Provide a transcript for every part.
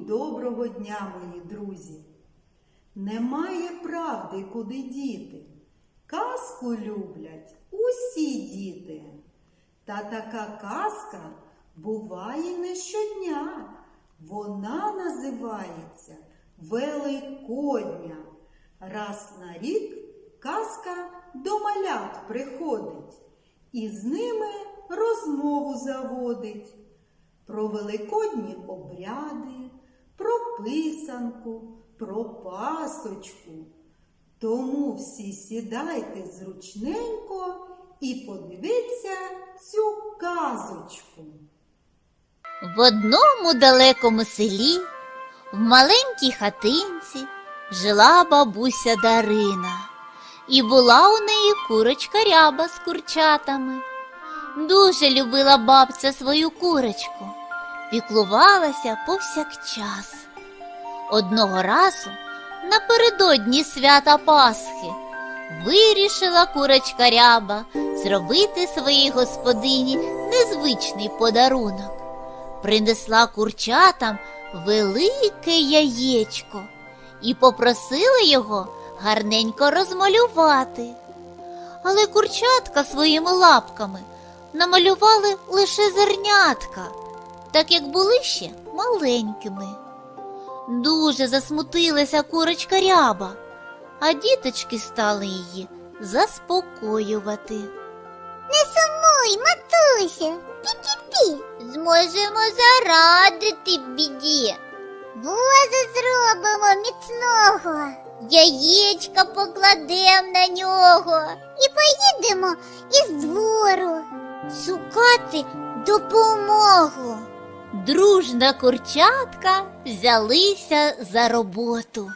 Доброго дня, мої друзі! Немає правди, куди діти. Казку люблять усі діти. Та така казка буває не щодня. Вона називається Великодня. Раз на рік казка до малят приходить і з ними розмову заводить про великодні обряди, писанку, про пасочку. Тому всі сідайте зручненько і подивіться цю казочку. В одному далекому селі, в маленькій хатинці, жила бабуся Дарина, і була у неї курочка ряба з курчатами. Дуже любила бабця свою курочку, піклувалася повсякчас. Одного разу напередодні свята Пасхи вирішила курочка ряба зробити своїй господині незвичний подарунок принесла курчатам велике яєчко і попросила його гарненько розмалювати. Але курчатка своїми лапками намалювали лише зернятка, так як були ще маленькими. Дуже засмутилася курочка ряба, а діточки стали її заспокоювати. Не сумуй, матусю, пі-пі-пі. Зможемо зарадити біді. Воза зробимо міцного. Яєчка покладем на нього. І поїдемо із двору. Шукати допомогу. Дружна курчатка взялися за роботу.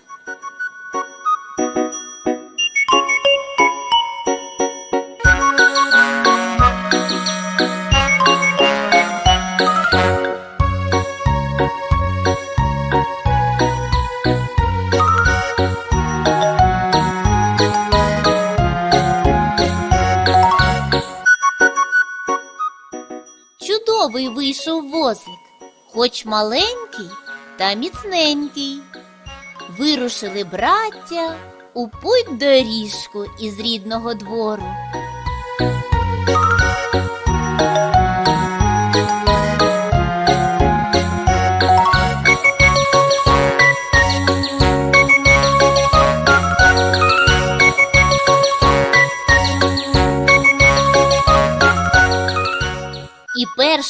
Чудовий вийшов возик, хоч маленький та міцненький. Вирушили браття у путь доріжку із рідного двору.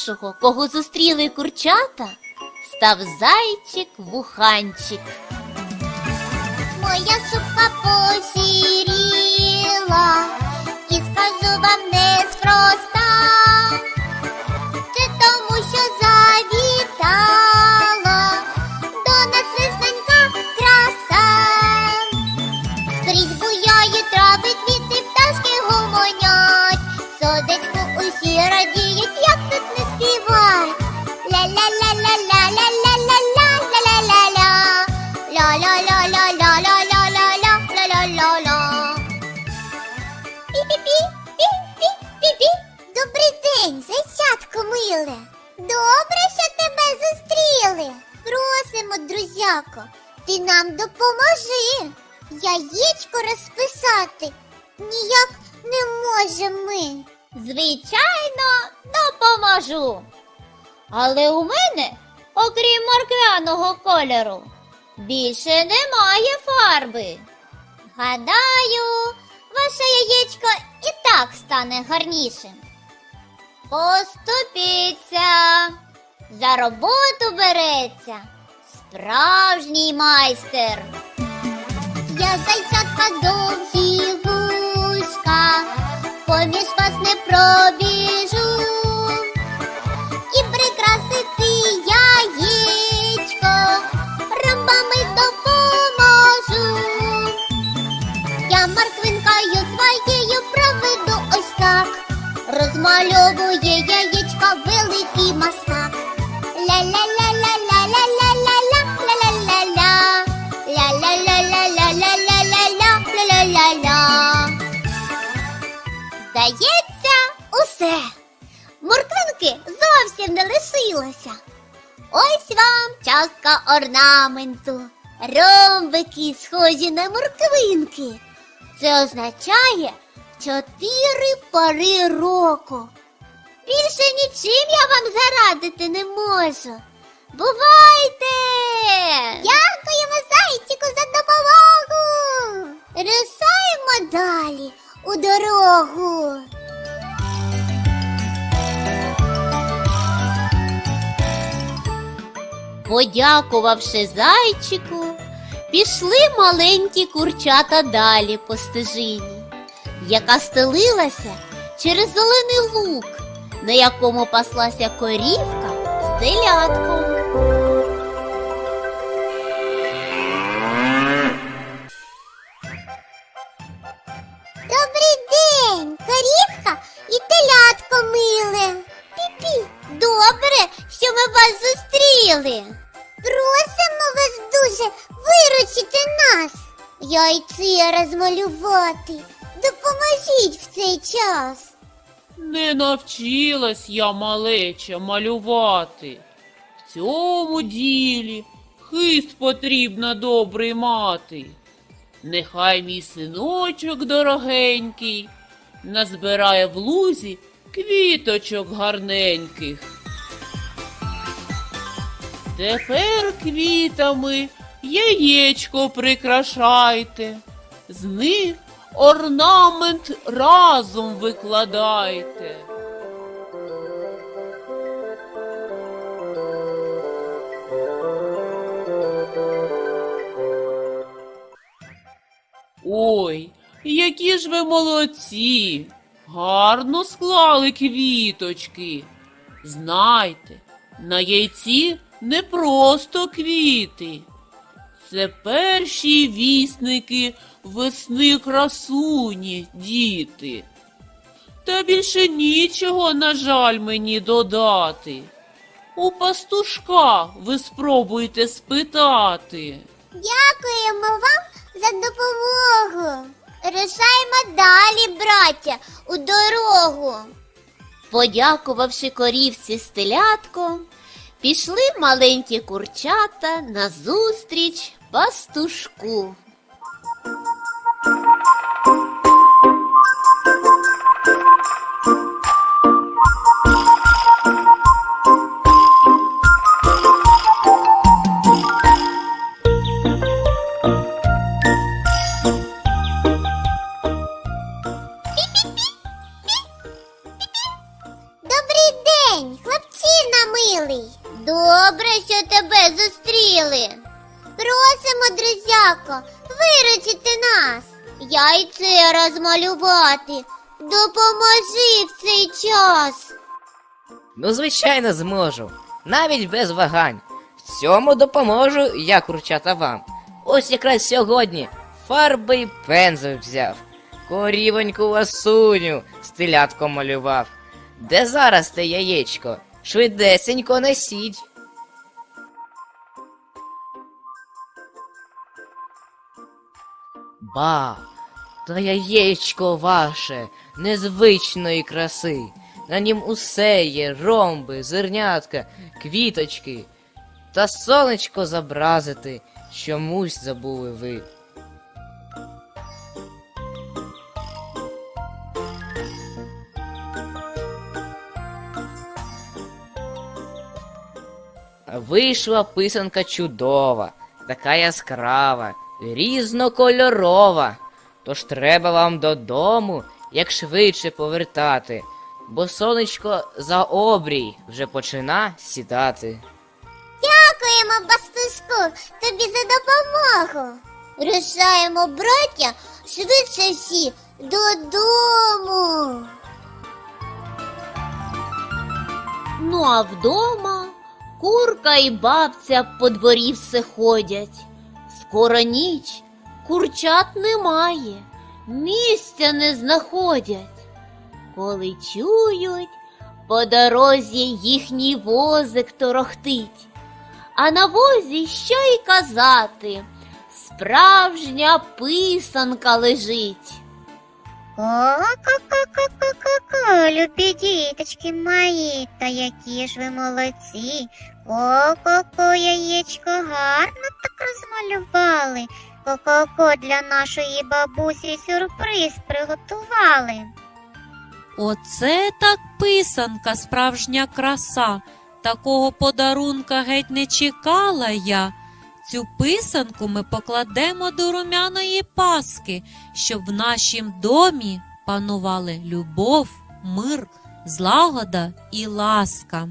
Першого, кого зустріли курчата, став зайчик-вуханчик. Моя шубка посіріла, друзяко, ти нам допоможи. Яєчко розписати ніяк не можемо ми. Звичайно, допоможу. Але у мене, окрім морквяного кольору, більше немає фарби. Гадаю, ваше яєчко і так стане гарнішим. Поступіться, за роботу береться справжній майстер. Я зайчатка довгі вушка, поміж вас не пробіжу. І прикрасити яєчко, ромбами допоможу. Я морквинкою своєю проведу ось так. Розмальовує яєчка Здається, усе. Морквинки зовсім не лишилося. Ось вам частка орнаменту. Ромбики схожі на морквинки. Це означає чотири пори року. Більше нічим я вам зарадити не можу. Бувайте! Дякуємо зайчику за допомогу. Рушаємо далі у дорогу. Подякувавши зайчику, пішли маленькі курчата далі по стежині, яка стелилася через зелений луг, на якому паслася корівка з телятком. Зустріли. Просимо вас дуже виручити нас. Яйце розмалювати. Допоможіть в цей час. Не навчилась я малеча малювати. В цьому ділі хист потрібно добрий мати. Нехай мій синочок дорогенький назбирає в лузі квіточок гарненьких. Тепер квітами яєчко прикрашайте, з них орнамент разом викладайте. Ой, які ж ви молодці! Гарно склали квіточки. Знайте, на яйці не просто квіти. Це перші вісники весни красуні, діти. Та більше нічого, на жаль, мені додати. У пастушка ви спробуйте спитати. Дякуємо вам за допомогу. Рушаємо далі, браття, у дорогу. Подякувавши корівці з телятком, пішли маленькі курчата назустріч пастушку. Друзяко, виручити нас. Яйце розмалювати. Допоможи в цей час. Ну, звичайно, зможу. Навіть без вагань. В цьому допоможу я, курчата, вам. Ось якраз сьогодні фарби й пензель взяв. Корівоньку ласуню з телятком малював. Де зараз те яєчко? Швидесенько несіть. Ба, та яєчко ваше незвичної краси. На нім усе є ромби, зернятка, квіточки. Та сонечко зобразити чомусь забули ви. Вийшла писанка чудова, така яскрава, різнокольорова. Тож треба вам додому як швидше повертати, бо сонечко за обрій вже почина сідати. Дякуємо, пастушку, тобі за допомогу. Рушаємо, браття, швидше всі додому. Ну а вдома курка і бабця по дворі все ходять. Скоро ніч, курчат немає, місця не знаходять. Коли чують, по дорозі їхній возик торохтить, а на возі що й казати, справжня писанка лежить. Ко-ко-ко-ко-ко-ко, любі діточки мої, та які ж ви молодці. Ко-ко-ко, яєчко гарно так розмалювали. Ко-ко-ко для нашої бабусі сюрприз приготували. Оце так писанка, справжня краса. Такого подарунка геть не чекала я. Цю писанку ми покладемо до румяної паски, щоб в нашім домі панували любов, мир, злагода і ласка.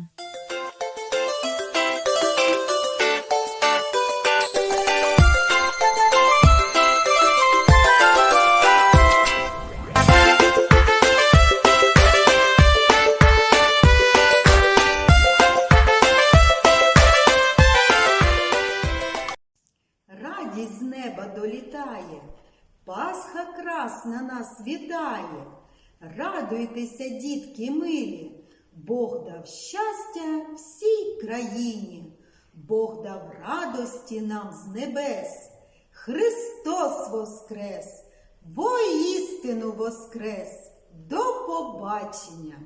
Красна нас вітає. Радуйтеся, дітки милі, Бог дав щастя всій країні, Бог дав радості нам з небес. Христос воскрес, воістину воскрес. До побачення!